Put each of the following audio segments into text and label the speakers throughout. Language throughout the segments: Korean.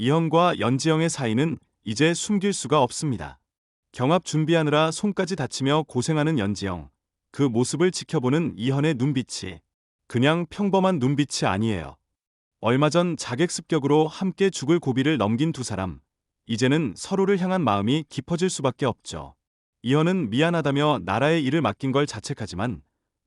Speaker 1: 이현과 연지영의 사이는 이제 숨길 수가 없습니다. 경합 준비하느라 손까지 다치며 고생하는 연지영. 그 모습을 지켜보는 이현의 눈빛이 그냥 평범한 눈빛이 아니에요. 얼마 전 자객 습격으로 함께 죽을 고비를 넘긴 두 사람. 이제는 서로를 향한 마음이 깊어질 수밖에 없죠. 이현은 미안하다며 나라의 일을 맡긴 걸 자책하지만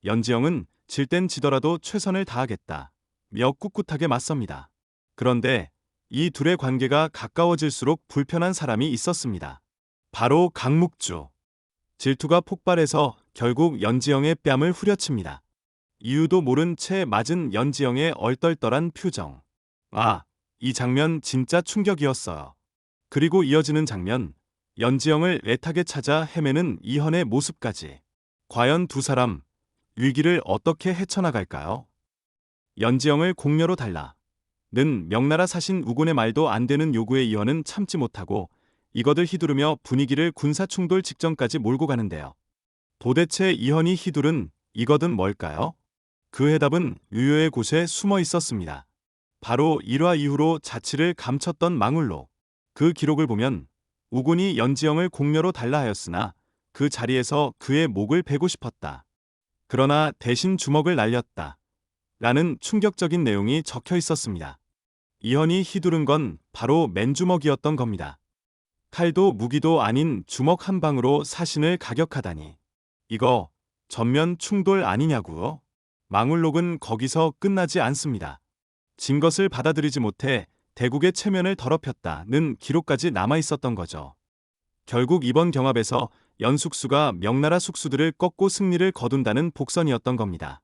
Speaker 1: 연지영은 질 땐 지더라도 최선을 다하겠다. 며 꿋꿋하게 맞섭니다. 그런데 이 둘의 관계가 가까워질수록 불편한 사람이 있었습니다. 바로 강묵주. 질투가 폭발해서 결국 연지영의 뺨을 후려칩니다. 이유도 모른 채 맞은 연지영의 얼떨떨한 표정. 아, 이 장면 진짜 충격이었어요. 그리고 이어지는 장면, 연지영을 애타게 찾아 헤매는 이현의 모습까지. 과연 두 사람, 위기를 어떻게 헤쳐나갈까요? 연지영을 공녀로 달라. 는 명나라 사신 우곤의 말도 안 되는 요구에 이현은 참지 못하고 이것을 휘두르며 분위기를 군사 충돌 직전까지 몰고 가는데요. 도대체 이현이 휘두른 이것은 뭘까요? 그 해답은 유효의 곳에 숨어 있었습니다. 바로 1화 이후로 자치를 감췄던 망울로. 그 기록을 보면 우군이 연지영을 공녀로 달라 하였으나 그 자리에서 그의 목을 베고 싶었다. 그러나 대신 주먹을 날렸다. 라는 충격적인 내용이 적혀 있었습니다. 이현이 휘두른 건 바로 맨주먹이었던 겁니다. 칼도 무기도 아닌 주먹 한 방으로 사신을 가격하다니. 이거 전면 충돌 아니냐고요? 망울록은 거기서 끝나지 않습니다. 진 것을 받아들이지 못해 대국의 체면을 더럽혔다는 기록까지 남아 있었던 거죠. 결국 이번 경합에서 연숙수가 명나라 숙수들을 꺾고 승리를 거둔다는 복선이었던 겁니다.